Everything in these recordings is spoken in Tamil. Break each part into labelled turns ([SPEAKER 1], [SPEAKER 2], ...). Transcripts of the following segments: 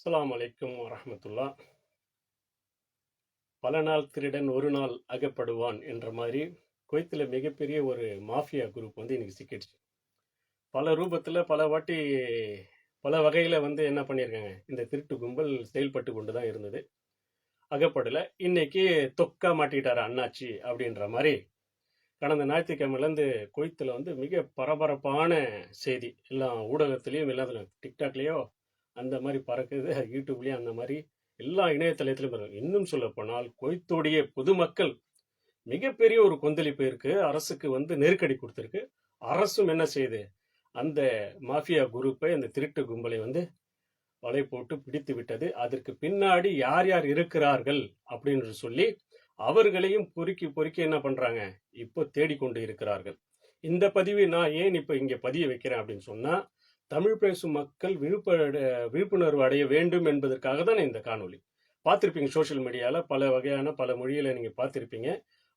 [SPEAKER 1] அஸ்லாம் அலைக்கும் வரமத்துல்லா பல நாள் திருடன் ஒரு நாள் அகப்படுவான் என்ற மாதிரி குவைத்தில் மிகப்பெரிய ஒரு மாஃபியா குரூப் வந்து இன்றைக்கி சிக்கிடுச்சு. பல ரூபத்தில் பல வாட்டி பல வகையில் வந்து என்ன பண்ணியிருக்காங்க இந்த திருட்டு கும்பல் செயல்பட்டு கொண்டு தான் இருந்தது. அகப்படலை. இன்னைக்கு தொக்கா மாட்டிட்டார் அண்ணாச்சி அப்படின்ற மாதிரி கடந்த ஞாயிற்றுக்கிழமையிலேருந்து குவைத்தில் வந்து மிக பரபரப்பான செய்தி. எல்லாம் ஊடகத்துலேயும் எல்லாத்துலையும் டிக்டாக்லேயோ அந்த மாதிரி பறக்குது. யூடியூப்லேயும் அந்த மாதிரி எல்லா இணையதளத்திலும் பறக்குது இன்னும் சொல்லப்போனால் குவைத்துடைய பொதுமக்கள் மிகப்பெரிய ஒரு கொந்தளிப்பு இருக்கு. அரசுக்கு வந்து நெருக்கடி கொடுத்துருக்கு. அரசும் என்ன செய்யுது அந்த மாஃபியா குரூப்பை அந்த திருட்டு கும்பலை வந்து வலை போட்டு பிடித்து விட்டது. அதற்கு பின்னாடி யார் யார் இருக்கிறார்கள் அப்படின்னு சொல்லி அவர்களையும் பொறுக்கி பொறுக்கி என்ன பண்றாங்க? இப்போ தேடிக்கொண்டு இருக்கிறார்கள். இந்த பதிவை நான் ஏன் இப்போ இங்கே பதிய வைக்கிறேன் அப்படின்னு சொன்னால் தமிழ் பேசும் மக்கள் விழுப்ப விழிப்புணர்வு அடைய வேண்டும் என்பதற்காக தான் இந்த காணொலி பார்த்துருப்பீங்க சோஷியல் மீடியாவில் பல வகையான பல மொழிகளை நீங்கள் பார்த்துருப்பீங்க.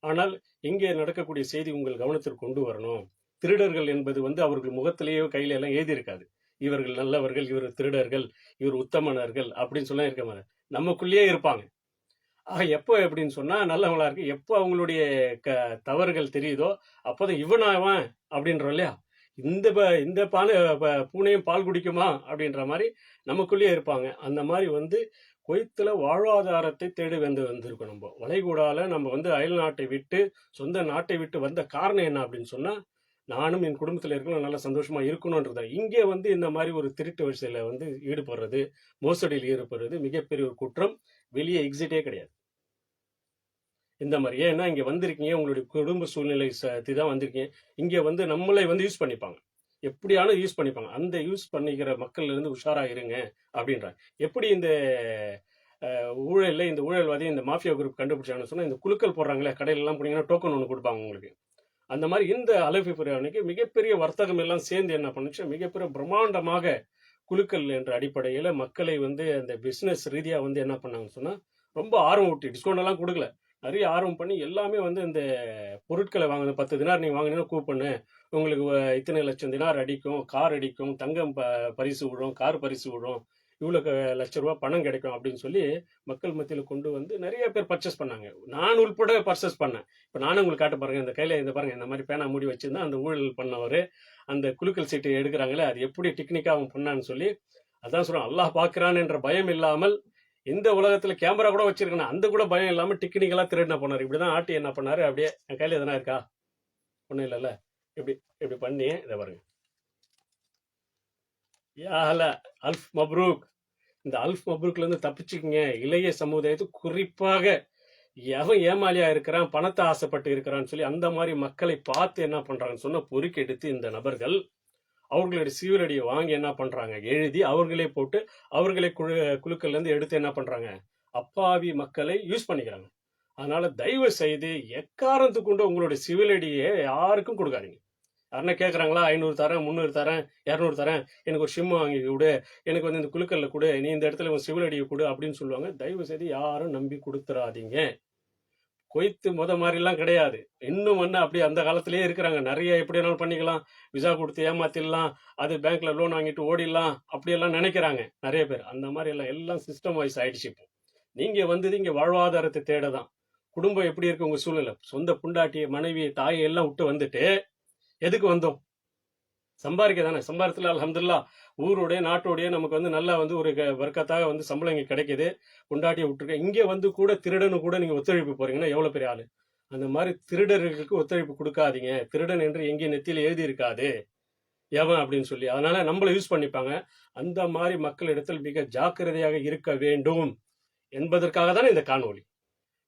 [SPEAKER 1] ஆனால் இங்கே நடக்கக்கூடிய செய்தி உங்கள் கவனத்திற்கு கொண்டு வரணும். திருடர்கள் என்பது வந்து அவர்கள் முகத்திலேயோ கையில எல்லாம் எழுதியிருக்காது. இவர்கள் நல்லவர்கள் இவர் திருடர்கள் இவர் உத்தமனர்கள் அப்படின்னு சொல்ல இருக்க மாதிரி நமக்குள்ளேயே இருப்பாங்க. ஆக எப்போ எப்படின்னு சொன்னா நல்லவங்களா இருக்கு. எப்போ அவங்களுடைய க தவறுகள் தெரியுதோ அப்போதான் இவனாவன் அப்படின்றோம் இல்லையா? இந்த ப- இந்த பால் பூனையும் பால் குடிக்குமா? அப்படின்ற மாதிரி நமக்குள்ளேயே இருப்பாங்க. அந்த மாதிரி வந்து கொய்த்தில் வாழ்வாதாரத்தை தேடி வந்து வந்திருக்கோம் நம்ம. வளைகூடால நம்ம வந்து அயல் நாட்டை விட்டு சொந்த நாட்டை விட்டு வந்த காரணம் என்ன அப்படின்னு சொன்னால் நானும் என் குடும்பத்தில் இருக்கணும் நல்லா சந்தோஷமாக இருக்கணும்ன்றத இங்கே வந்து இந்த மாதிரி ஒரு திருட்டு வரிசையில் வந்து ஈடுபடுறது மோசடியில் ஈடுபடுறது மிகப்பெரிய ஒரு குற்றம். வெளியே எக்ஸிட்டே கிடையாது. இந்த மாதிரி. ஏன்னா இங்கே வந்திருக்கீங்க உங்களுடைய குடும்ப சூழ்நிலை சத்தி தான் வந்திருக்கீங்க. இங்கே வந்து நம்மளை வந்து யூஸ் பண்ணிப்பாங்க. எப்படியாலும் யூஸ் பண்ணிப்பாங்க. அந்த யூஸ் பண்ணிக்கிற மக்கள்ல இருந்து இருங்க அப்படின்றாங்க. எப்படி இந்த ஊழலில் ஊழல்ல இந்த ஊழல்வாதி இந்த மாஃபியா குரூப் கண்டுபிடிச்சாங்கன்னு சொன்னால் இந்த குழுக்கள் போடுறாங்களே கடையில எல்லாம் போனீங்கன்னா டோக்கன் ஒன்று கொடுப்பாங்க உங்களுக்கு. அந்த மாதிரி இந்த அலைஃபி அன்னைக்கு மிகப்பெரிய வர்த்தகம் எல்லாம் சேர்ந்து என்ன பண்ணுச்சு? மிகப்பெரிய பிரம்மாண்டமாக குழுக்கள் என்ற அடிப்படையில் மக்களை வந்து அந்த பிஸ்னஸ் ரீதியாக வந்து என்ன பண்ணாங்கன்னு சொன்னால் ரொம்ப ஆர்வம் ஊட்டி டிஸ்கவுண்ட் எல்லாம் கொடுக்கல. நிறைய ஆர்வம் பண்ணி எல்லாமே வந்து இந்த பொருட்களை வாங்கணும் பத்து தினார் நீங்கள் வாங்கினீங்கன்னா கூப்பனு. உங்களுக்கு இத்தனை லட்சம் தினார் அடிக்கும். கார் அடிக்கும். தங்கம் ப- பரிசு விழும் கார் பரிசு விழும் இவ்வளோ லட்ச ரூபா பணம் கிடைக்கும் அப்படின்னு சொல்லி மக்கள் மத்தியில் கொண்டு வந்து நிறைய பேர் பர்ச்சேஸ் பண்ணாங்க. நான் உள்பட பர்ச்சேஸ் பண்ணேன். இப்போ நானும் உங்களுக்கு காட்ட பாருங்க. இந்த கையில் இந்த பாருங்க. இந்த மாதிரி பேனா மூடி வச்சிருந்தா அந்த ஊழல் பண்ணவர் அந்த குலுக்கல் சீட்டு எடுக்கிறாங்களே அது எப்படி டெக்னிக்காக அவன் பண்ணான்னு சொல்லி அதான் சொல்றான். அல்லாஹ் பார்க்குறான்ன்ற பயம் இல்லாமல் இந்த உலகத்துல கேமரா கூட வச்சிருக்கணும். அந்த கூட பயம் இல்லாம டெக்னிக்கலா திருடின இப்படி இப்படிதான் ஆட்டி என்ன பண்ணாரு? அப்படியே என் கையில எதனா இருக்கா? ஒண்ணும் இல்லைல்ல. இப்படி இப்படி பண்ணி இதை பாருங்க. யாஹல அல்ஃப் மப்ரூக். இந்த அல்ஃப் மப்ரூக்ல இருந்து தப்பிச்சுக்கங்க. இளைய சமுதாயத்து குறிப்பாக எவன் ஏமாலியா இருக்கிறான் பணத்தை ஆசைப்பட்டு இருக்கிறான்னு சொல்லி அந்த மாதிரி மக்களை பார்த்து என்ன பண்றாங்கன்னு சொன்னா பொறுக்கெடுத்து இந்த நபர்கள் அவர்களுடைய சீவரடியை வாங்கி என்ன பண்ணுறாங்க எழுதி அவர்களே போட்டு அவர்களே குழு குழுக்கள்லேருந்து எடுத்து என்ன பண்ணுறாங்க அப்பாவி மக்களை யூஸ் பண்ணிக்கிறாங்க. அதனால தயவு செய்து எக்காரணத்துக்கு கொண்டு உங்களுடைய சிவிலடியை யாருக்கும் கொடுக்காதீங்க. யாருன்னா கேட்குறாங்களா ஐநூறு தரேன் முந்நூறு தரேன் இரநூறு தரேன் எனக்கு ஒரு சிம் வாங்கி கொடு எனக்கு வந்து இந்த குழுக்கல்ல கொடு நீ இந்த இடத்துல உன் சிவிலடியை கொடு அப்படின்னு சொல்லுவாங்க. தயவு செய்து யாரும் நம்பி கொடுத்துறாதீங்க. கொய்த்து முத மாதிரிலாம் கிடையாது. இன்னும் வந்து அப்படியே அந்த காலத்திலேயே இருக்கிறாங்க. நிறைய எப்படி வேணாலும் பண்ணிக்கலாம். விசா கொடுத்து ஏமாத்திடலாம். அது பேங்க்ல லோன் வாங்கிட்டு ஓடிடலாம். அப்படியெல்லாம் நினைக்கிறாங்க நிறைய பேர். அந்த மாதிரி எல்லாம் எல்லாம் சிஸ்டம் வைஸ் ஆயிடுச்சு இப்போ. நீங்க வந்தது இங்கே வாழ்வாதாரத்தை தேட தான் குடும்பம் எப்படி இருக்கு உங்க சூழ்நிலை? சொந்த புண்டாட்டியை மனைவி தாயை எல்லாம் விட்டு வந்துட்டு எதுக்கு வந்தோம்? சம்பாதிக்க தானே சம்பாரத்துல அலமதுல்லா ஊருடைய நாட்டோடைய நமக்கு வந்து நல்லா வந்து ஒரு க- வர்க்கத்தாக வந்து சம்பளம் இங்கே கிடைக்குது. கொண்டாட்டி விட்டுருக்கேன் இங்கே வந்து கூட திருடனு கூட நீங்கள் ஒத்துழைப்பு போகிறீங்கன்னா எவ்வளோ பெரிய ஆளு? அந்த மாதிரி திருடர்களுக்கு ஒத்துழைப்பு கொடுக்காதீங்க. திருடன் என்று எங்கேயும் நெத்தியில் எழுதி இருக்காது எவன் அப்படின்னு சொல்லி. அதனால நம்மள யூஸ் பண்ணிப்பாங்க. அந்த மாதிரி மக்களிடத்தில் மிக ஜாக்கிரதையாக இருக்க வேண்டும். என்பதற்காக தானே இந்த காணொளி.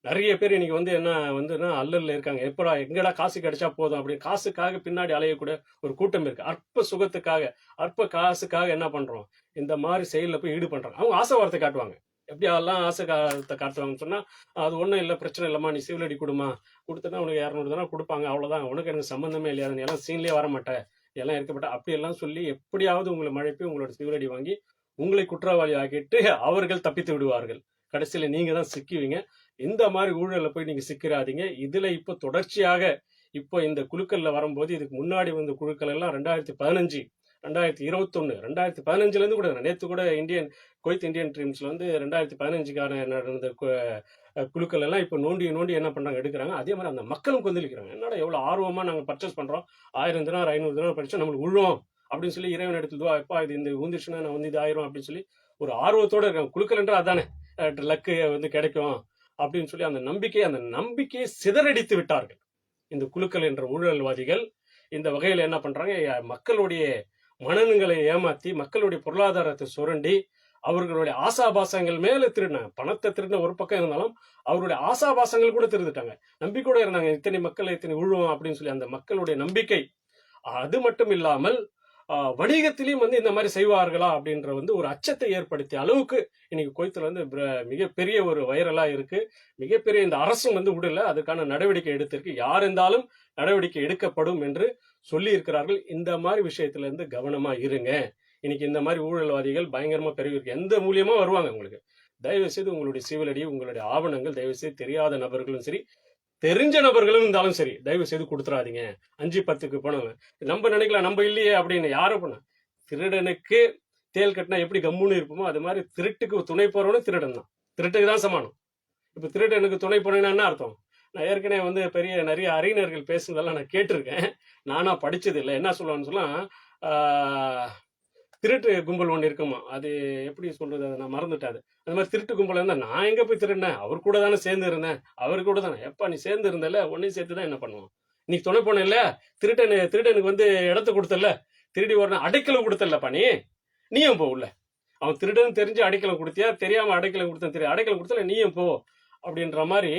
[SPEAKER 1] நிறைய பேர் இன்னைக்கு வந்து என்ன வந்துன்னா அல்லல்ல இருக்காங்க. எப்படா எங்கடா காசு கிடைச்சா போதும் அப்படின்னு. காசுக்காக பின்னாடி அலையக்கூடிய ஒரு கூட்டம் இருக்கு. அற்ப சுகத்துக்காக அற்ப காசுக்காக என்ன பண்றோம்? இந்த மாதிரி செயலில் போய் ஈடு பண்றாங்க அவங்க ஆசை வார்த்தை காட்டுவாங்க. எப்படி அதெல்லாம் ஆசை காலத்தை காட்டுவாங்கன்னு சொன்னா அது ஒன்றும் இல்லை பிரச்சனை இல்லம்மா நீ சிவிலடி கொடுமா கொடுத்தனா உனக்கு இரநூறு தானே கொடுப்பாங்க. அவ்வளோதான் உனக்கு எனக்கு சம்மந்தமே இல்லையா? நீ எல்லாம் சீன்லேயே வர மாட்டேன் எல்லாம் இருக்கப்பட்ட அப்படியெல்லாம் சொல்லி எப்படியாவது உங்களை மழைப்பி உங்களோட சிவிலடி வாங்கி உங்களை குற்றவாளி ஆக்கிட்டு அவர்கள் தப்பித்து விடுவார்கள். கடைசியில் நீங்கள் தான் சிக்குவீங்க. இந்த மாதிரி ஊழலில் போய் நீங்கள் சிக்கிறாதீங்க இதில் இப்போ தொடர்ச்சியாக இப்போ இந்த குழுக்களில் வரும்போது இதுக்கு முன்னாடி வந்த குழுக்கள் எல்லாம் ரெண்டாயிரத்தி பதினஞ்சு ரெண்டாயிரத்தி இருபத்தொன்னு ரெண்டாயிரத்தி பதினஞ்சுலேருந்து கூட நேற்று கூட இந்தியன் குவைத் இந்தியன் ட்ரீம்ஸில் வந்து ரெண்டாயிரத்தி பதினஞ்சுக்கான நடந்த கு- குழுக்கள் எல்லாம் இப்போ நோண்டி நோண்டி என்ன பண்ணுறாங்க எடுக்கிறாங்க. அதே மாதிரி அந்த மக்களும் கொந்தளிக்கிறாங்க. என்னடா எவ்வளோ ஆர்வமாக நாங்கள் பர்ச்சேஸ் பண்ணுறோம் ஆயிரம் தினம் ஐநூறு தினம் படிச்சா நம்மளுக்கு உழுவோம் அப்படின்னு சொல்லி இறைவன் எடுத்துதுவா எப்பா இது இந்த ஊந்துச்சுன்னா நான் வந்து இது ஆயிரும் அப்படின்னு சொல்லி ஒரு ஆர்வத்தோட இருக்காங்க. குழுக்கள் என்றால் அதானே? லக்கு வந்து கிடைக்கும். அப்படின்னு சொல்லி அந்த நம்பிக்கை அந்த நம்பிக்கையை சிதறடித்து விட்டார்கள். இந்த குழுக்கள் என்ற ஊழல்வாதிகள் இந்த வகையில் என்ன பண்றாங்க? மக்களுடைய மனநங்களை ஏமாத்தி மக்களுடைய பொருளாதாரத்தை சுரண்டி அவர்களுடைய ஆசாபாசங்கள் மேல திருடினாங்க பணத்தை திருடின ஒரு பக்கம் இருந்தாலும் அவருடைய ஆசாபாசங்கள் கூட திருந்துட்டாங்க நம்பிக்கையோட இருந்தாங்க இத்தனை மக்கள் இத்தனை உழுவோம் அப்படின்னு சொல்லி அந்த மக்களுடைய நம்பிக்கை. அது மட்டும் இல்லாமல் வணிகத்திலையும் வந்து இந்த மாதிரி செய்வார்களா அப்படின்ற வந்து ஒரு அச்சத்தை ஏற்படுத்திய அளவுக்கு இன்னைக்கு கோயத்துல வந்து மிகப்பெரிய ஒரு வைரலா இருக்கு. மிகப்பெரிய இந்த அரசும் வந்து விடல. அதுக்கான நடவடிக்கை எடுத்திருக்கு. யார் இருந்தாலும் நடவடிக்கை எடுக்கப்படும் என்று சொல்லி இருக்கிறார்கள் இந்த மாதிரி விஷயத்துல இருந்து கவனமா இருங்க. இன்னைக்கு இந்த மாதிரி ஊழல்வாதிகள் பயங்கரமா பெருகிருக்கு எந்த மூலியமா வருவாங்க உங்களுக்கு? தயவு செய்து உங்களுடைய சிவிலடி உங்களுடைய ஆவணங்கள் தயவு செய்து தெரியாத நபர்களும் சரி தெரிஞ்ச நபர்களும் இருந்தாலும் சரி தயவு செய்து கொடுத்துறாதீங்க. அஞ்சு பத்துக்கு பணம் நம்ம நினைக்கலாம் நம்ம இல்லையே அப்படின்னு யாரும் பண்ண. திருடனுக்கு தேல் கட்டினா எப்படி கம்முன்னு இருப்போமோ அது மாதிரி திருட்டுக்கு துணை போறவனும் திருடன் தான். திருட்டுக்கு தான் சமானம். இப்போ திருடனுக்கு துணை போனேன்னா என்ன அர்த்தம்? நான் ஏற்கனவே வந்து பெரிய நிறைய அறிஞர்கள் பேசுனதெல்லாம் நான் கேட்டிருக்கேன். நானா படிச்சது இல்லை என்ன சொல்லுவான்னு சொல்லலாம் திருட்டு கும்பல் ஒன்று இருக்குமா? அது எப்படி சொல்றது? அதை நான் மறந்துட்டேன். அது அந்த மாதிரி திருட்டு கும்பல் இருந்தால் நான் எங்கே போய் திருடினேன்? அவர் கூட தானே சேர்ந்து இருந்தேன். அவர் கூட தானே. எப்பா நீ சேர்ந்து இருந்தல உன்னையும் சேர்த்து தான் என்ன பண்ணுவோம்? நீ துணை போன இல்ல திருட்டனு திருடனுக்கு வந்து இடத்த கொடுத்தல திருடி ஒரு அடைக்கலம் கொடுத்தல்லப்பா நீ? நீயும் போ உள்ள. அவன் திருடன் தெரிஞ்சு அடைக்கலம் கொடுத்தியா? தெரியாம அடைக்கலம் கொடுத்தா தெரியும் அடைக்கலம் கொடுத்தல நீயும் போ. அப்படின்ற மாதிரி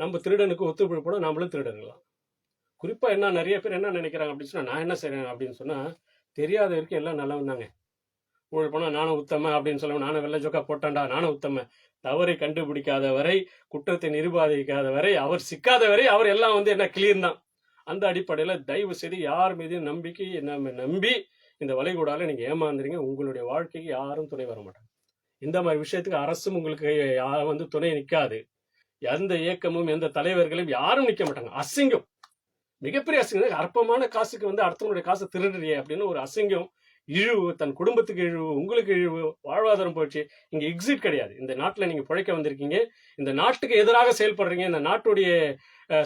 [SPEAKER 1] நம்ம திருடனுக்கு ஒத்துழைப்பு போட நம்மளும் திருடனுலாம் குறிப்பா என்ன நிறைய பேர் என்ன நினைக்கிறாங்க அப்படின்னு சொன்னா நான் என்ன செய்றேன் அப்படின்னு சொன்னா தெரியாத வரைக்கும் எல்லாம் நல்லா வந்தாங்க ஊழல் போனால் நானும் உத்தம அப்படின்னு சொல்லுவேன் நானும் வெள்ளை ஜோக்கா போட்டான்டா நானும் உத்தம தவறை கண்டுபிடிக்காத வரை குற்றத்தை நிரூபாதிக்காத வரை அவர் சிக்காத வரை அவர் எல்லாம் வந்து என்ன கிளீன் தான். அந்த அடிப்படையில் தயவு செய்து யார் மீதும் நம்பிக்கை நம்ம நம்பி இந்த வளைகுடால நீங்கள் ஏமாந்துறீங்க உங்களுடைய வாழ்க்கைக்கு யாரும் துணை வர மாட்டாங்க. இந்த மாதிரி விஷயத்துக்கு அரசும் உங்களுக்கு யார் வந்து துணை நிற்காது எந்த இயக்கமும் எந்த தலைவர்களும் யாரும் நிற்க மாட்டாங்க. அசிங்கம். மிகப்பெரிய அசிங்கம். அற்பமான காசுக்கு வந்து அடுத்தவனுடைய காசை திருடுறியே அப்படின்னு ஒரு அசிங்கம். இழிவு தன் குடும்பத்துக்கு இழிவு உங்களுக்கு இழிவு வாழ்வாதாரம் போயிடுச்சு இங்க எக்ஸிட் கிடையாது. இந்த நாட்டுல நீங்க பிழைக்க வந்திருக்கீங்க. இந்த நாட்டுக்கு எதிராக செயல்படுறீங்க. இந்த நாட்டுடைய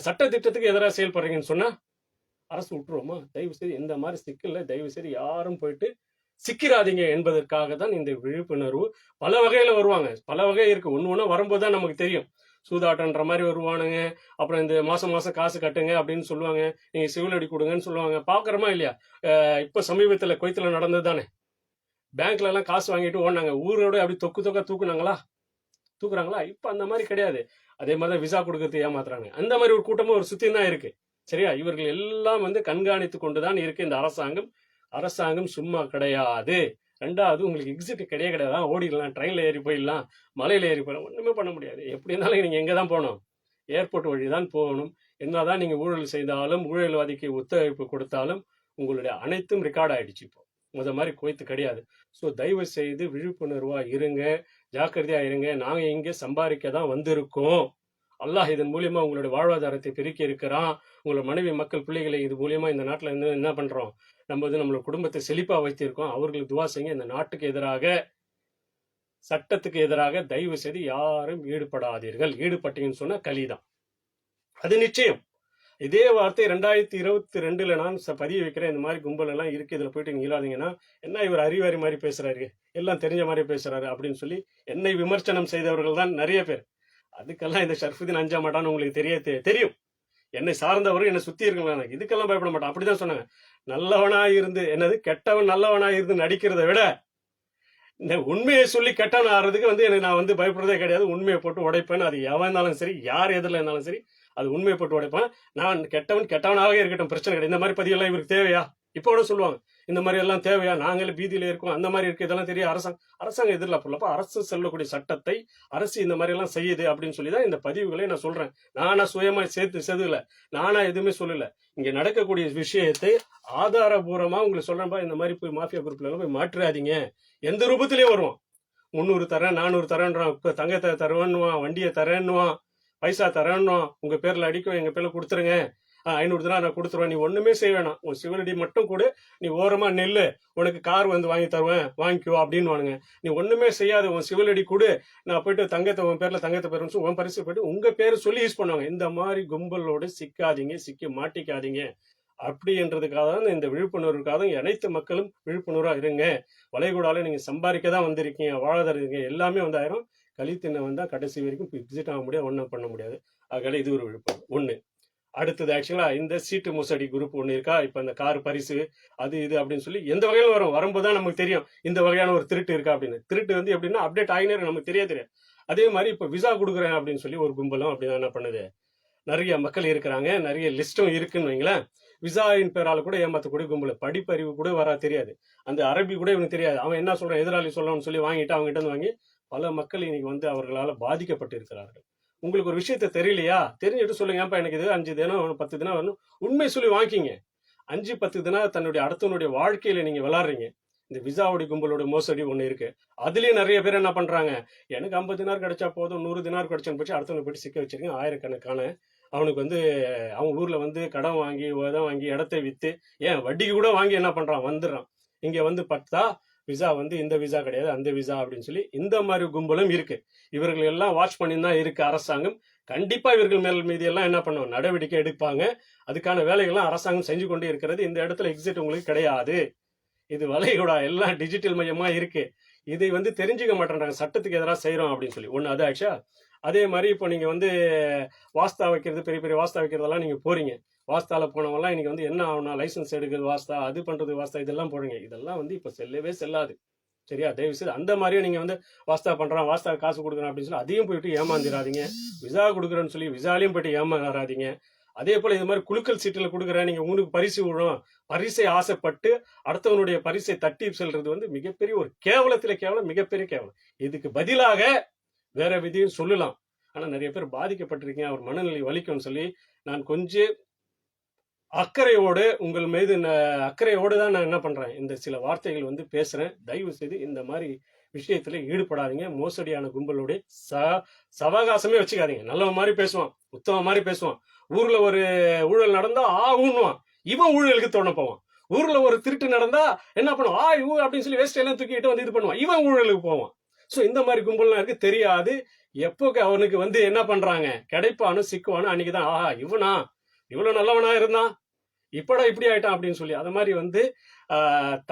[SPEAKER 1] சட்ட திட்டத்துக்கு எதிராக செயல்படுறீங்கன்னு சொன்னா அரசு விட்டுருவோமா? தயவு செய்து இந்த மாதிரி சிக்கல்ல தயவு செய்து யாரும் போயிட்டு சிக்கிறாதீங்க என்பதற்காக தான் இந்த விழிப்புணர்வு பல வகையில வருவாங்க. பல வகை இருக்கு. ஒண்ணு ஒண்ணு வரும்போது தான் நமக்கு தெரியும். சூதாட்டன்ற மாதிரி வருவானுங்க. அப்புறம் இந்த மாசம் மாசம் காசு கட்டுங்க அப்படின்னு சொல்லுவாங்க. நீங்க சிவில் அடி கொடுங்கன்னு சொல்லுவாங்க. பார்க்குறோமா இல்லையா? இப்போ இப்ப சமீபத்துல கொய்த்துல நடந்தது தானே பேங்க்ல எல்லாம் காசு வாங்கிட்டு ஓடினாங்க. ஊரோட அப்படி தொக்கு தொக்க தூக்குனாங்களா? தூக்குறாங்களா? இப்ப அந்த மாதிரி கிடையாது. அதே மாதிரி தான் விசா கொடுக்கறது ஏமாத்துறாங்க. அந்த மாதிரி ஒரு கூட்டமும் ஒரு சுத்தி தான் இருக்கு. சரியா? இவர்கள் எல்லாம் வந்து கண்காணித்து கொண்டுதான் இருக்கு இந்த அரசாங்கம். அரசாங்கம் சும்மா கிடையாது. ரெண்டாவது உங்களுக்கு எக்ஸிட் கிடையாது கிடையாது ஓடிடலாம் ட்ரெயினில் ஏறி போயிடலாம் மலையில் ஏறி போயிடலாம் ஒன்றுமே பண்ண முடியாது. எப்படி இருந்தாலும் நீங்கள் எங்கே தான் போகணும்? ஏர்போர்ட் வழி தான் போகணும். என்னதான் நீங்கள் ஊழல் செய்தாலும் ஊழல்வாதிக்கு ஒத்துழைப்பு கொடுத்தாலும் உங்களுடைய அனைத்தும் ரெக்கார்ட் ஆகிடுச்சு இப்போ. முத மாதிரி குவைத்து கிடையாது. ஸோ தயவு செய்து விழிப்புணர்வாக இருங்க ஜாக்கிரதையாக இருங்க. நாங்கள் இங்கே சம்பாதிக்க தான் வந்திருக்கோம். அல்லாஹ் இதன் மூலியமா உங்களுடைய வாழ்வாதாரத்தை பெருக்கி இருக்கிறான். உங்களோட மனைவி மக்கள் பிள்ளைகளை இது மூலியமா இந்த நாட்டில் இருந்து என்ன பண்றோம்? நம்ம வந்து நம்மளோட குடும்பத்தை செழிப்பா வைத்திருக்கோம். அவர்களுக்கு துவா செய்ய இந்த நாட்டுக்கு எதிராக சட்டத்துக்கு எதிராக தயவு செய்து யாரும் ஈடுபடாதீர்கள். ஈடுபட்டீங்கன்னு சொன்னா கலிதான். அது நிச்சயம். இதே வார்த்தை ரெண்டாயிரத்தி இருபத்தி ரெண்டுல நான் ச- பதிய வைக்கிறேன். இந்த மாதிரி கும்பல் எல்லாம் இருக்கு. இதுல போயிட்டு நீங்க இல்லாதீங்கன்னா என்ன இவர் அறிவாரி மாதிரி பேசுறாரு? எல்லாம் தெரிஞ்ச மாதிரி பேசுறாரு அப்படின்னு சொல்லி என்னை விமர்சனம் செய்தவர்கள் தான் நிறைய பேர். அதுக்கெல்லாம் இந்த ஷர்ஃபுதீன் அஞ்சா மாட்டான்னு உங்களுக்கு தெரிய தெரியும். என்னை சார்ந்தவரும் என்னை சுத்தி இருக்கலாம் இதுக்கெல்லாம் பயப்பட மாட்டான். அப்படிதான் சொன்னாங்க. நல்லவனா இருந்து என்னது? கெட்டவன் நல்லவனா இருந்து நடிக்கிறதை விட இந்த உண்மையை சொல்லி கெட்டவன் ஆறதுக்கு வந்து எனக்கு நான் வந்து பயப்படுறதே கிடையாது. உண்மையை போட்டு உடைப்பேன். அது எவன் இருந்தாலும் சரி யார் எதிரில் இருந்தாலும் சரி அது உண்மையை போட்டு உடைப்பேன். நான் கெட்டவன் கெட்டவனாகவே இருக்கட்டும். பிரச்சனை கிடையாது. இந்த மாதிரி பதிவெல்லாம் இவருக்கு தேவையா? இப்போ கூட சொல்லுவாங்க. இந்த மாதிரி எல்லாம் தேவையா? நாங்களே பீதியில் இருக்கோம். அந்த மாதிரி இருக்கு. இதெல்லாம் தெரியும். அரசாங்கம் அரசாங்கம் எதிரில் போடலப்ப அரசு செல்லக்கூடிய சட்டத்தை அரசு இந்த மாதிரி எல்லாம் செய்யுது அப்படின்னு சொல்லி தான் இந்த பதிவுகளை நான் சொல்றேன். நானா சுயமா சேர்த்து செதுல நானா எதுவுமே சொல்லல. இங்க நடக்கக்கூடிய விஷயத்தை ஆதாரபூர்வமா உங்களுக்கு சொல்றேன்பா இந்த மாதிரி போய் மாஃபியா குரூப்ல எல்லாம் போய் மாற்றாதீங்க எந்த ரூபத்திலயும் வருவோம். முந்நூறு தரேன் நானூறு தரேன்றான். தங்கத்தை தருவேன்னுவான் வண்டியை தரேன்னுவான் பைசா தரேன்னுவான். உங்க பேர்ல அடிக்கும் எங்க பேர்ல கொடுத்துருங்க. ஐநூறு தினார் நான் கொடுத்துருவேன். நீ ஒண்ணுமே செய்ய வேணாம். உன் சிவனடி மட்டும் கூட. நீ ஓரமா நெல்லு. உனக்கு கார் வந்து வாங்கி தருவேன். வாங்கிக்கோ அப்படின்னு நீ ஒண்ணுமே செய்யாத. உன் சிவனடி கூட. நான் போயிட்டு தங்கத்தை உன் பேர்ல தங்கத்தை பேர் உன் பரிசு போயிட்டு உங்க பேரை சொல்லி யூஸ் பண்ணுவாங்க. இந்த மாதிரி கும்பலோட சிக்காதீங்க சிக்க மாட்டிக்காதீங்க. அப்படின்றதுக்காக தான் இந்த விழிப்புணர்வுக்காக தான் அனைத்து மக்களும் விழிப்புணர்வா இருங்க. வளைகுடால நீங்க சம்பாதிக்க தான் வந்திருக்கீங்க. வாழதறீங்க எல்லாமே வந்து ஆயிரும். கலித்திண்ணை வந்தா கடைசி வரைக்கும் விசிட் ஆக முடியாது ஒன்றும் பண்ண முடியாது. அதனால இது ஒரு விழிப்புணர்வு. ஒன்று அடுத்தது ஆக்சுவலா இந்த சீட்டு மோசடி குரூப் ஒன்று இருக்கா? இப்ப இந்த கார் பரிசு அது இது அப்படின்னு சொல்லி எந்த வகையில வரும்? வரும்போது தான் நமக்கு தெரியும் இந்த வகையான ஒரு திருட்டு இருக்கா அப்படின்னு. திருட்டு வந்து எப்படின்னா அப்டேட் ஆகினே நமக்கு தெரிய தெரியும் அதே மாதிரி இப்ப விசா கொடுக்குறேன் அப்படின்னு சொல்லி ஒரு கும்பலும் அப்படிதான் என்ன பண்ணுது? நிறைய மக்கள் இருக்கிறாங்க. நிறைய லிஸ்டும் இருக்குன்னு வைங்களேன். விசாவின் பேரால கூட ஏமாத்தக்கூடிய கும்பல். படிப்பறிவு கூட வரா தெரியாது. அந்த அரபி கூட இவனுக்கு தெரியாது. அவன் என்ன சொல்றான்? எதிராளி சொல்லணும்னு சொல்லி வாங்கிட்டு அவங்ககிட்ட இருந்து வாங்கி பல மக்கள் இன்னைக்கு வந்து அவர்களால் பாதிக்கப்பட்டு இருக்கிறார்கள். உங்களுக்கு ஒரு விஷயத்த தெரியலையா? தெரிஞ்சுட்டு சொல்லுங்கப்பா எனக்கு இது அஞ்சு தினம் பத்து தினம் வேணும் உண்மை சொல்லி வாங்கிக்கிங்க அஞ்சு பத்து தினம் தன்னுடைய அடுத்தவனுடைய வாழ்க்கையில நீங்க விளாடுறீங்க. இந்த விசாவுடைய கும்பலோட மோசடி ஒன்று இருக்கு. அதுலயும் நிறைய பேர் என்ன பண்றாங்க? எனக்கு ஐம்பது தினார் கிடைச்சா போதும் நூறு தினார் கிடைச்சுன்னு போச்சு அடுத்தவனை போயிட்டு சிக்க வச்சிருக்கேன் ஆயிரக்கணக்கான. அவனுக்கு வந்து அவங்க ஊர்ல வந்து கடன் வாங்கி உதம் வாங்கி இடத்தை வித்து ஏன் வட்டிக்கு கூட வாங்கி என்ன பண்றான்? வந்துடுறான். இங்க வந்து பார்த்தா விசா வந்து இந்த விசா கிடையாது அந்த விசா அப்படின்னு சொல்லி இந்த மாதிரி கும்பலும் இருக்கு. இவர்கள் எல்லாம் வாட்ச் பண்ணி தான் இருக்கு அரசாங்கம். கண்டிப்பா இவர்கள் மேல் மீது எல்லாம் என்ன பண்ணுவோம் நடவடிக்கை எடுப்பாங்க. அதுக்கான வேலைகள்லாம் அரசாங்கம் செஞ்சு கொண்டே இருக்கிறது. இந்த இடத்துல எக்ஸிட் உங்களுக்கு கிடையாது. இது வலையோட எல்லாம் டிஜிட்டல் மையமா இருக்கு. இதை வந்து தெரிஞ்சுக்க மாட்டேன்றாங்க சட்டத்துக்கு எதிராக செய்கிறோம் அப்படின்னு சொல்லி. ஒன்று அது ஆச்சா? அதே மாதிரி இப்போ நீங்க வந்து வாஸ்தா வைக்கிறது பெரிய பெரிய வாஸ்தா வைக்கிறதெல்லாம் நீங்க போறீங்க. வாஸ்தாவில் போனவங்களாம் இன்றைக்கி வந்து என்ன ஆகணும் லைசன்ஸ் எடுக்கிறது வாஸ்தா அது பண்ணுறது வாஸ்தா இதெல்லாம் போடுங்க இதெல்லாம் வந்து இப்போ செல்லவே செல்லாது. சரியா? தயவு செய்து அந்த மாதிரியே நீங்கள் வந்து வாஸ்தா பண்ணுறான் வாஸ்தா காசு கொடுக்குறேன் அப்படின்னு சொல்லி அதையும் போயிட்டு ஏமாந்துடாதீங்க விசா கொடுக்குறேன்னு சொல்லி விசாலையும் போயிட்டு ஏமாறாதீங்க. அதே போல் இது மாதிரி குலுக்கல் சீட்டில் கொடுக்குறேன் நீங்கள் உங்களுக்கு பரிசு விழும் பரிசை ஆசைப்பட்டு அடுத்தவனுடைய பரிசை தட்டி செல்றது வந்து மிகப்பெரிய ஒரு கேவலத்தில் கேவலம் மிகப்பெரிய கேவலம். இதுக்கு பதிலாக வேற விதியும் சொல்லலாம். ஆனால் நிறைய பேர் பாதிக்கப்பட்டிருக்கீங்க. அவர் மனநிலை வலிக்கும்னு சொல்லி நான் கொஞ்சம் அக்கறையோடு உங்கள் மீது அக்கறையோடு தான் நான் என்ன பண்ணுறேன் இந்த சில வார்த்தைகள் வந்து பேசுகிறேன் தயவு செய்து இந்த மாதிரி விஷயத்தில் ஈடுபடாதீங்க. மோசடியான கும்பலோட ச சவகாசமே வச்சுக்காதீங்க. நல்லவன் மாதிரி பேசுவான் உத்தம மாதிரி பேசுவான். ஊரில் ஒரு ஊழல் நடந்தால் ஆ ஊன்னுவான். இவன் ஊழலுக்கு தோண போவான். ஊரில் ஒரு திருட்டு நடந்தா என்ன பண்ணுவான்? ஆ ஊ அப்படின்னு சொல்லி வேஸ்ட் எல்லாம் தூக்கிட்டு வந்து இது பண்ணுவான். இவன் ஊழலுக்கு போவான். ஸோ இந்த மாதிரி கும்பல்லாம் இருக்கு. தெரியாது. எப்போ அவனுக்கு வந்து என்ன பண்ணுறாங்க கிடைப்பானு சிக்குவானு அன்னைக்குதான் ஆஹா இவனா? இவ்வளோ நல்லவனா இருந்தான். இப்படா இப்படி ஆயிட்டான் அப்படின்னு சொல்லி. அது மாதிரி வந்து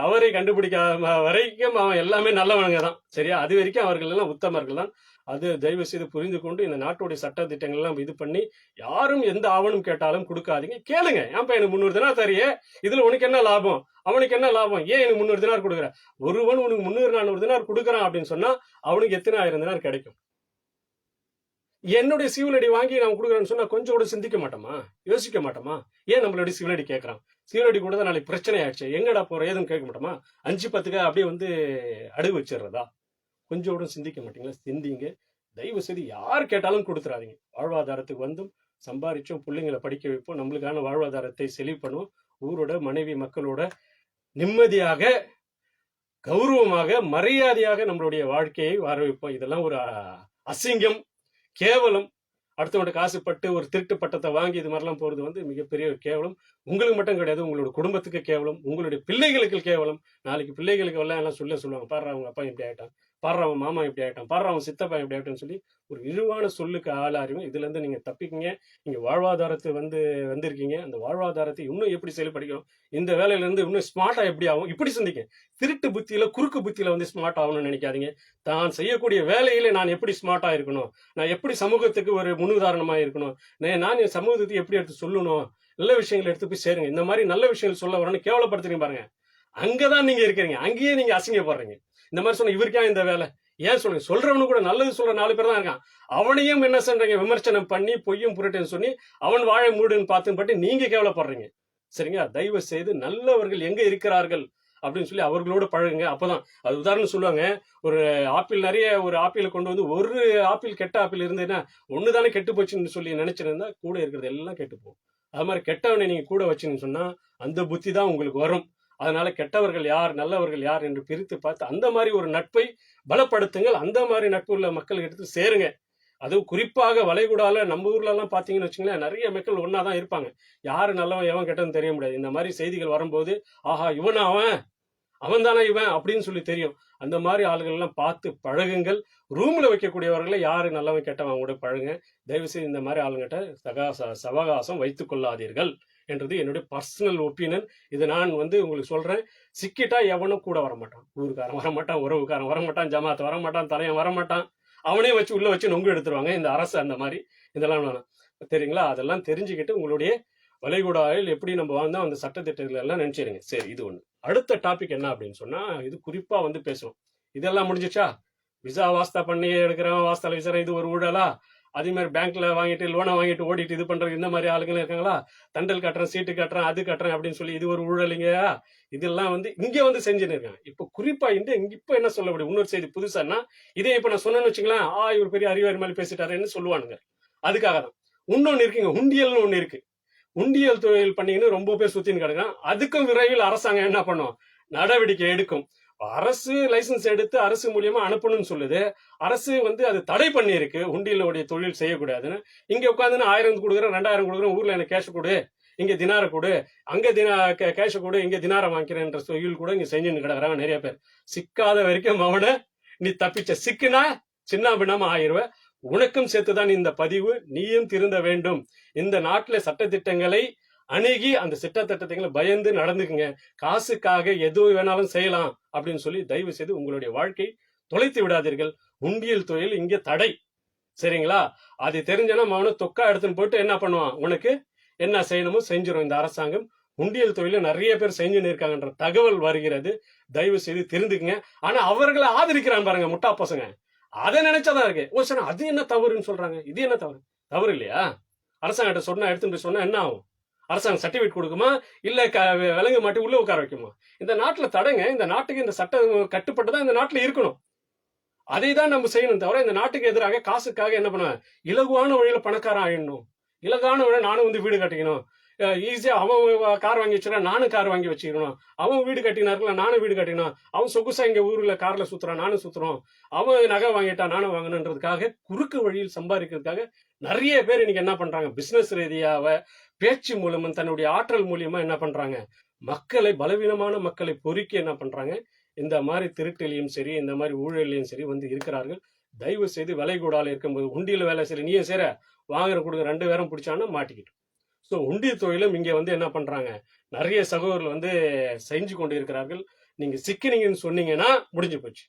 [SPEAKER 1] தவறை கண்டுபிடிக்காம வரைக்கும் அவன் எல்லாமே நல்லவனுங்க தான். சரியா? அது வரைக்கும் அவர்கள் எல்லாம் உத்தமர்கள் தான். அது தயவு செய்து புரிந்து கொண்டு இந்த நாட்டுடைய சட்ட திட்டங்கள் எல்லாம் இது பண்ணி யாரும் எந்த ஆவணம் கேட்டாலும் கொடுக்காதீங்க. கேளுங்க. ஏன்பா எனக்கு முந்நூறு தினார் தரியே இதுல உனக்கு என்ன லாபம்? அவனுக்கு என்ன லாபம்? ஏன் எனக்கு முந்நூறு தினார் கொடுக்குற? ஒருவன் உனக்கு முந்நூறு நானூறு தினார் கொடுக்குறான் அப்படின்னு சொன்னா அவனுக்கு எத்தனை ஆயிரம் தினார் கிடைக்கும்? என்னுடைய சிவிலடி வாங்கி நான் கொடுக்குறேன்னு சொன்னா கொஞ்சம் கூட சிந்திக்க மாட்டோமா? யோசிக்க மாட்டோமா? ஏன் நம்மளுடைய சிவிலடி கேட்கறான் சிவிலடி கூட தான் நாளைக்கு பிரச்சனை ஆயிடுச்சு. எங்கடா போற? ஏதுன்னு கேட்க மாட்டோமா? அஞ்சு பத்துக்கு அப்படியே வந்து அடகு வச்சிடுறதா? கொஞ்சம் கூட சிந்திக்க மாட்டீங்களா? சிந்திங்க. தயவு செய்து யார் கேட்டாலும் கொடுத்துறாதீங்க. வாழ்வாதாரத்துக்கு வந்தும் சம்பாரிச்சோம் பிள்ளைங்களை படிக்க வைப்போம் நம்மளுக்கான வாழ்வாதாரத்தை செலவு பண்ணுவோம். ஊரோட மனைவி மக்களோட நிம்மதியாக கௌரவமாக மரியாதையாக நம்மளுடைய வாழ்க்கையை வாழ வைப்போம். இதெல்லாம் ஒரு அசிங்கம். கேவலம். அடுத்தவங்க காசுப்பட்டு ஒரு திருட்டு பட்டத்தை வாங்கி இது மாதிரிலாம் போறது வந்து மிகப்பெரிய ஒரு கேவலம். உங்களுக்கு மட்டும் கிடையாது உங்களோட குடும்பத்துக்கு கேவலம் உங்களுடைய பிள்ளைகளுக்கு கேவலம். நாளைக்கு பிள்ளைகளுக்கு எல்லாம் எல்லாம் சொல்ல சொல்லுவாங்க. பாரு அவங்க அப்பா இப்படி ஆகிட்டான் பாடுறவன் மாமா இப்படி ஆகிட்டான் பாடுறவன் சித்தப்பா இப்படி ஆகிட்டான்னு சொல்லி ஒரு இழிவான சொல்லுக்கு ஆளாரியும் இதுல இருந்து நீங்க தப்பிக்கீங்க. நீங்க வாழ்வாதாரத்தை வந்து வந்திருக்கீங்க. அந்த வாழ்வாதாரத்தை இன்னும் எப்படி செயல்படுகிறோம் இந்த வேலையில இருந்து இன்னும் ஸ்மார்ட்டா எப்படி ஆகும்? இப்படி சிந்திக்க திருட்டு புத்தியில குறுக்கு புத்தியில வந்து ஸ்மார்ட் ஆகணும்னு நினைக்காதீங்க. தான் செய்யக்கூடிய வேலையில நான் எப்படி ஸ்மார்ட்டா இருக்கணும்? நான் எப்படி சமூகத்துக்கு ஒரு முன்னுதாரணமா இருக்கணும்? நான் என் சமூகத்தை எப்படி எடுத்து சொல்லணும்? நல்ல விஷயங்களை எடுத்து போய் சேருங்க. இந்த மாதிரி நல்ல விஷயங்கள் சொல்ல வரணும்னு கேவலப்படுத்துறீங்க பாருங்க. அங்கதான் நீங்க இருக்கிறீங்க. அங்கேயே நீங்க அசிங்கப்படுறீங்க. இந்த மாதிரி சொன்ன இவருக்கே இந்த வேலை. ஏன் சொல்லுங்க சொல்றவனு கூட நல்லது சொல்ற நாலு பேர் தான் இருக்கான். அவனையும் என்ன சொல்றீங்க விமர்சனம் பண்ணி பொய்யும் புரட்டுன்னு சொல்லி அவன் வாழை மூடுன்னு பார்த்து பட்டு நீங்க கேவலப்படுறீங்க. சரிங்களா? தயவு செய்து நல்லவர்கள் எங்க இருக்கிறார்கள்? அப்படின்னு சொல்லி அவர்களோட பழகுங்க. அப்போதான் அது உதாரணம் சொல்லுவாங்க ஒரு ஆப்பிள் நிறைய ஒரு ஆப்பிளை கொண்டு வந்து ஒரு ஆப்பிள் கெட்ட ஆப்பிள் இருந்ததுன்னா ஒன்று தானே கெட்டு போச்சுன்னு சொல்லி நினைச்சிருந்தா கூட இருக்கிறது எல்லாம் கெட்டு போகும். அது மாதிரி கெட்டவனை நீங்க கூட வச்சுன்னு சொன்னால் அந்த புத்தி தான் உங்களுக்கு வரும். அதனால கெட்டவர்கள் யார் நல்லவர்கள் யார் என்று பிரித்து பார்த்து அந்த மாதிரி ஒரு நட்பை பலப்படுத்துங்கள். அந்த மாதிரி நட்பு உள்ள மக்கள் எடுத்து சேருங்க. அதுவும் குறிப்பாக வளைகுடால நம்ம ஊர்ல எல்லாம் பாத்தீங்கன்னு வச்சுங்களேன் நிறைய மக்கள் ஒன்னா தான் இருப்பாங்க. யாரு நல்லவன் எவன் கெட்டதுன்னு தெரிய முடியாது. இந்த மாதிரி செய்திகள் வரும்போது ஆஹா இவனா அவன் அவன் தானே இவன் அப்படின்னு சொல்லி தெரியும். அந்த மாதிரி ஆளுகள் எல்லாம் பார்த்து பழகுங்கள். ரூம்ல வைக்கக்கூடியவர்களை யாரு நல்லவன் கெட்டவன் கூட பழகுங்க. தயவுசெய்து இந்த மாதிரி ஆளுங்கிட்ட சகாச சவகாசம் வைத்துக் கொள்ளாதீர்கள். என்றது என்னுடைய பர்சனல் ஒப்பீனியன் இது நான் வந்து உங்களுக்கு சொல்கிறேன் சிக்கிட்டா எவனும் கூட வரமாட்டான். ஊருக்காரன் வரமாட்டான் உறவுக்காரன் வரமாட்டான் ஜமாத் வரமாட்டான் தலையன் வரமாட்டான். அவனே வச்சு உள்ளே வச்சு நொங்கு எடுத்துருவாங்க. இந்த அரசு அந்த மாதிரி. இதெல்லாம் வேணும் சரிங்களா அதெல்லாம் தெரிஞ்சுக்கிட்டு உங்களுடைய வளைகுடாவில் எப்படி நம்ம வாழ்ந்தோம் அந்த சட்டத்திட்டங்கள் எல்லாம் நினைச்சிருங்க. சரி இது ஒன்று அடுத்த டாபிக் என்ன அப்படின்னு சொன்னால் இது குறிப்பாக வந்து பேசுவோம். இதெல்லாம் முடிஞ்சிச்சா? விசா வாஸ்தா பண்ணி எடுக்கிறவன் வாஸ்தால விசார இது ஒரு ஊழலா? அதே மாதிரி பேங்க்ல வாங்கிட்டு லோனை வாங்கிட்டு ஓடிட்டு இது பண்றது இந்த மாதிரி ஆளுங்களும் இருக்காங்களா? தண்டல் கட்டுறேன் சீட்டு கட்டுறேன் அது கட்டுறேன் அப்படின்னு சொல்லி இது ஒரு ஊழலிங்க. இதெல்லாம் வந்து இங்க வந்து செஞ்சுன்னு இருக்காங்க. இப்ப குறிப்பா இந்த இங்க இப்ப என்ன சொல்ல முடியும்? இன்னொரு செய்தி புதுசான்னா இதே இப்ப நான் சொன்னேன்னு வச்சுங்களேன் ஆ இவர் பெரிய அறிவாரி மாதிரி பேசிட்டாருன்னு சொல்லுவானுங்க. அதுக்காக தான். இன்னொன்னு இருக்குங்க உண்டியல்னு ஒண்ணு இருக்கு. உண்டியல் தொழில் பண்ணிங்கன்னு ரொம்ப பேர் சுத்தின்னு கிடக்கான் அதுக்கும் விரைவில் அரசாங்கம் என்ன பண்ணும்? நடவடிக்கை எடுக்கும். அரசு லைசன்ஸ் எடுத்து அரசு மூலியமா அனுப்பணும்னு சொல்லுது. அரசு வந்து அது தடை பண்ணி இருக்கு உண்டியலுடைய தொழில் செய்யக்கூடாதுன்னு. இங்க உட்காந்துன்னு ஆயிரம் கொடுக்குறேன் ரெண்டாயிரம் கொடுக்குறேன் ஊர்ல எனக்கு கேஷ் கொடு இங்க தினார கொடு அங்க தினா கேஷ் கொடு இங்க தினார வாங்கிக்கிறேன்ற தொழில் கூட இங்க செஞ்சுன்னு கிடக்குறாங்க நிறைய பேர். சிக்காத வரைக்கும் அவனை நீ தப்பிச்ச சிக்குனா சின்ன பின்னாம ஆயிருவ உனக்கும் சேர்த்துதான் இந்த பதிவு நீயும் திருந்த வேண்டும். இந்த நாட்டுல சட்டத்திட்டங்களை அணுகி அந்த சட்டத்திட்டங்களை பயந்து நடந்துக்குங்க. காசுக்காக எது வேணாலும் செய்யலாம் அப்படின்னு சொல்லி தயவு செய்து உங்களுடைய வாழ்க்கை தொலைத்து விடாதீர்கள். உண்டியல் தொழில் இங்க தடை. சரிங்களா? அது தெரிஞ்சனா அவனை தொக்கா எடுத்துன்னு போயிட்டு என்ன பண்ணுவான்? உனக்கு என்ன செய்யணுமோ செஞ்சிடும் இந்த அரசாங்கம். உண்டியல் தொழில நிறைய பேர் செஞ்சுன்னு இருக்காங்கன்ற தகவல் வருகிறது. தயவு செய்து தெரிந்துக்குங்க ஆனா அவர்களை ஆதரிக்கிறான் பாருங்க முட்டா பசங்க. அதை நினைச்சாதான் இருக்கு. ஓ சரி அது என்ன தவறுன்னு சொல்றாங்க. இது என்ன தவறு? தவறு இல்லையா? அரசாங்கிட்ட சொன்னா எடுத்துட்டு போய் சொன்னா என்ன ஆகும்? அரசாங்கம் சர்டிஃபிகேட் கொடுக்குமா? இல்ல க- விலங்கு மாட்டி உள்ள உட்கார வைக்குமா? இந்த நாட்டுல தடைங்க இந்த நாட்டுக்கு இந்த சட்டம் கட்டுப்பட்டு தான் இந்த நாட்டுல இருக்கணும். அதை தான் நம்ம செய்யணும் தவிர இந்த நாட்டுக்கு எதிராக காசுக்காக என்ன பண்ண இலகுவான வழியில பணக்காரன் ஆயிடணும். இலகான வழியில நானும் வந்து வீடு கட்டிக்கணும். ஈஸியா அவன் கார் வாங்கி வச்சுக்கிறான் நானும் கார் வாங்கி வச்சுக்கணும். அவன் வீடு கட்டினாருல நானும் வீடு கட்டினோம். அவன் சொகுசா இங்க ஊர்ல கார்ல சுத்துறான் நானும் சுத்துறோம். அவன் நகை வாங்கிட்டான் நானும் வாங்கணுன்றதுக்காக குறுக்கு வழியில் சம்பாதிக்கிறதுக்காக நிறைய பேர் இன்னைக்கு என்ன பண்றாங்க? பிசினஸ் ரீதியாக பேச்சு மூலமும் தன்னுடைய ஆற்றல் மூலியமா என்ன பண்றாங்க? மக்களை பலவீனமான மக்களை பொறுக்கி என்ன பண்றாங்க? இந்த மாதிரி திருட்டிலையும் சரி இந்த மாதிரி ஊழலையும் சரி வந்து இருக்கிறார்கள். தயவு செய்து விலை கூடால இருக்கும்போது உண்டியில் வேலை சரி நீயே சேர. வாங்குற கொடுங்க ரெண்டு பேரும் பிடிச்சான்னா மாட்டிக்கிட்டு. ஸோ உண்டிய தொழிலும் இங்க வந்து என்ன பண்றாங்க? நிறைய சகோதரர்கள் வந்து செஞ்சு கொண்டு இருக்கிறார்கள் நீங்க சிக்கினீங்கன்னு சொன்னீங்கன்னா முடிஞ்சு போச்சு.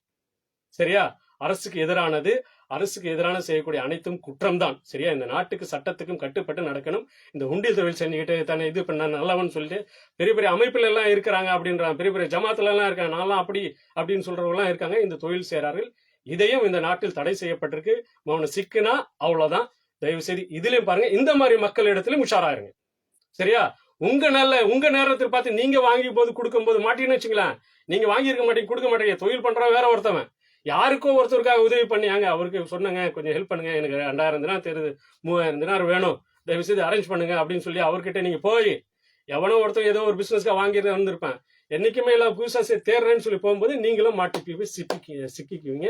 [SPEAKER 1] சரியா? அரசுக்கு எதிரானது அரசுக்கு எதிரான செய்யக்கூடிய அனைத்தும் குற்றம்தான். சரியா? இந்த நாட்டுக்கு சட்டத்துக்கும் கட்டுப்பட்டு நடக்கணும். இந்த உண்டியல் தொழில் செஞ்சுக்கிட்டு தன்னை இது பண்ண நல்லவன் சொல்லிட்டு பெரிய பெரிய அமைப்புல எல்லாம் இருக்கிறாங்க அப்படின்றாங்க பெரிய பெரிய ஜமாத்துல எல்லாம் இருக்காங்க. நான்லாம் அப்படி அப்படின்னு சொல்றவங்க எல்லாம் இருக்காங்க. இந்த தொழில் செய்றார்கள். இதையும் இந்த நாட்டில் தடை செய்யப்பட்டிருக்கு. அவனை சிக்குனா அவ்வளவுதான். தயவு செய்து இதுலயும் பாருங்க. இந்த மாதிரி மக்கள் இடத்துலயும் உஷாராயிருங்க. சரியா? உங்க நல்ல உங்க நேரத்தில் பார்த்து நீங்க வாங்கி போது கொடுக்கும் போது மாட்டீங்கன்னு வச்சுங்களேன் நீங்க வாங்கியிருக்க மாட்டீங்க கொடுக்க மாட்டீங்க. தொழில் பண்றவன் வேற ஒருத்தவன். யாருக்கோ ஒருத்தருக்காக உதவி பண்ணியாங்க அவருக்கு சொன்னங்க கொஞ்சம் ஹெல்ப் பண்ணுங்க எனக்கு ரெண்டாயிரம் தினம் தெரியுது மூவாயிரம் தினார் வேணும். தயவு செய்து அரேஞ்ச் பண்ணுங்க அப்படின்னு சொல்லி அவர்கிட்ட நீங்க போய் எவனோ ஒருத்தன் ஏதோ ஒரு பிசினஸ்க்காக வாங்கிட்டு வந்திருப்பேன் என்னைக்குமே எல்லாம் புதுசாக தேர்றேன்னு சொல்லி போகும்போது நீங்களும் மாட்டிப்பி சிக்கி சிக்கிக்குவீங்க.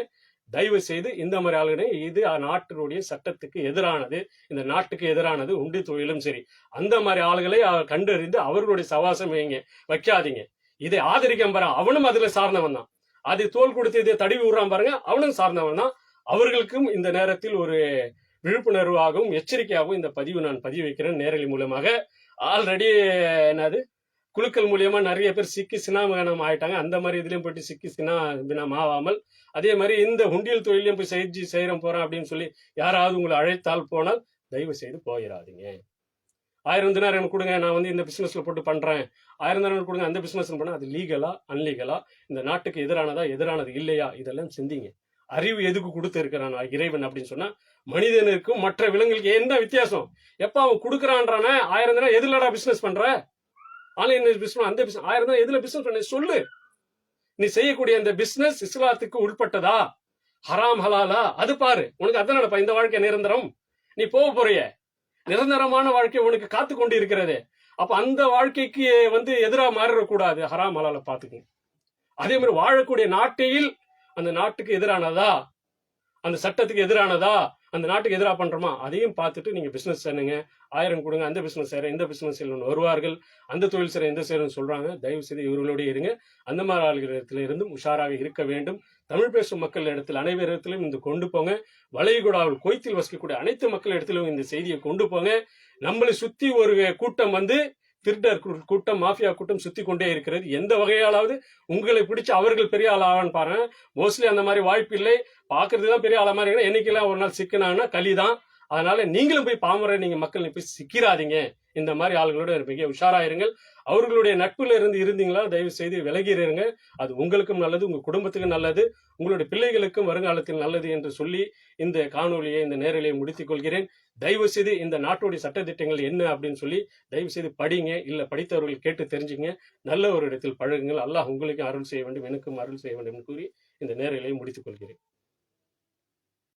[SPEAKER 1] தயவு செய்து இந்த மாதிரி ஆளுகளையும் இது நாட்டினுடைய சட்டத்துக்கு எதிரானது இந்த நாட்டுக்கு எதிரானது உண்டி தொழிலும் சரி. அந்த மாதிரி ஆளுகளை கண்டறிந்து அவர்களுடைய சவாசம் வைங்க வைக்காதீங்க. இதை ஆதரிக்க அவனும் அதுல சார்ந்தவன் தான். அதை தோல் கொடுத்து இதை தடவி விடுறான் பாருங்க. அவனும் சார்ந்தவன் தான். அவர்களுக்கும் இந்த நேரத்தில் ஒரு விழிப்புணர்வாகவும் எச்சரிக்கையாகவும் இந்த பதிவு நான் பதிவு வைக்கிறேன் நேரலி மூலமாக. ஆல்ரெடி என்னது? குழுக்கள் மூலியமா நிறைய பேர் சிக்கி சினாமகனம் ஆயிட்டாங்க. அந்த மாதிரி இதுலயும் போயிட்டு சிக்கி சினா பினம் ஆகாமல் அதே மாதிரி இந்த உண்டியல் தொழிலையும் போய் செஞ்சு செய்கிறோம் போறோம் அப்படின்னு சொல்லி யாராவது உங்களை அழைத்தால் போனால் தயவு செய்து போயிடாதீங்க. ஆயிரம் தினார் எனக்கு கொடுங்க நான் வந்து இந்த பிஸ்னஸில் போட்டு பண்ணுறேன் ஆயிரம் தினார் கொடுங்க அந்த பிஸ்னஸ் பண்ண அது லீகலா அன்லீகலா இந்த நாட்டுக்கு எதிரானதா எதிரானது இல்லையா இதெல்லாம் சிந்திங்க. அறிவு எதுக்கு கொடுத்து இருக்கிறான் இறைவன் அப்படின்னு சொன்னா மனிதனுக்கும் மற்ற விலங்குகளுக்கு என்ன வித்தியாசம்? எப்ப அவன் கொடுக்குறான்றானே ஆயிரம் தினம் எதுலடா பிசினஸ் பண்ற? ஆன்லைன் பிசினஸ் அந்த business- ஆயிரம் தினம் எதுல பிசினஸ் பண்ண சொல்லு. நீ செய்யக்கூடிய அந்த பிசினஸ் இஸ்லாத்துக்கு உட்பட்டதா? ஹராம் ஹலாலா அது பாரு. உனக்கு அதனால இந்த வாழ்க்கை நிரந்தரம்? நீ போக போறிய. நிரந்தரமான வாழ்க்கை உனக்கு காத்து கொண்டு இருக்கிறது அப்ப அந்த வாழ்க்கைக்கு வந்து எதிரா மாறிடக்கூடாது. ஹராம் ஹலால பாத்துக்கங்க அதே மாதிரி வாழக்கூடிய நாட்டையில் அந்த நாட்டுக்கு எதிரானதா? அந்த சட்டத்துக்கு எதிரானதா? அந்த நாட்டுக்கு எதிராக பண்றோமா? அதையும் பார்த்துட்டு நீங்க பிசினஸ் செய்யுங்க. ஆயிரம் கொடுங்க அந்த பிசினஸ் செய்யறேன் இந்த பிசினஸ் செய்யணும்னு வருவார்கள். அந்த தொழில் செய்யறேன் இந்த செய்யறேன்னு சொல்றாங்க. தயவு செய்து இவர்களோடய இருங்க. அந்த மாதிரி ஆளுகளிடத்துல இருந்தும் உஷாராக இருக்க வேண்டும். தமிழ் பேசும் மக்கள் இடத்தில் அனைவரிடத்திலும் இந்த கொண்டு போங்க. வளைகுடாவில் கொய்த்தில் வசிக்கக்கூடிய அனைத்து மக்கள் இடத்திலும் இந்த செய்தியை கொண்டு போங்க. நம்மளை சுத்தி ஒரு கூட்டம் வந்து திருடர் கூட்டம் மாஃபியா கூட்டம் சுத்தி கொண்டே இருக்கிறது. எந்த வகையாலாவது உங்களை பிடிச்சு அவர்கள் பெரிய ஆள் ஆவான்னு பாருங்க. மோஸ்ட்லி அந்த மாதிரி வாய்ப்பு இல்லை. பாக்குறது தான் பெரிய ஆளா மாதிரி இருக்கணும். என்னைக்கெல்லாம் ஒரு நாள் சிக்குனா களி தான். அதனால நீங்களும் போய் பாமர நீங்க மக்கள் போய் சிக்கிறாதீங்க இந்த மாதிரி ஆளுகளோட இருப்பீங்க. உஷாராயிருங்கள். அவர்களுடைய நட்புல இருந்து இருந்தீங்களா? தயவு செய்து விலகிறீருங்க. அது உங்களுக்கும் நல்லது உங்க குடும்பத்துக்கும் நல்லது உங்களுடைய பிள்ளைகளுக்கும் வருங்காலத்தில் நல்லது என்று சொல்லி இந்த காணொலியை இந்த நேரலையை முடித்துக் கொள்கிறேன். தயவு செய்து இந்த நாட்டுடைய சட்டத்திட்டங்கள் என்ன அப்படின்னு சொல்லி தயவு செய்து படிங்க. இல்ல படித்தவர்கள் கேட்டு தெரிஞ்சுங்க. நல்ல ஒரு இடத்தில் பழகுங்கள். அல்லாஹ் உங்களுக்கும் அருள் செய்ய வேண்டும் எனக்கும் அருள் செய்ய வேண்டும் என்று கூறி இந்த நேரலையை முடித்துக் கொள்கிறேன்.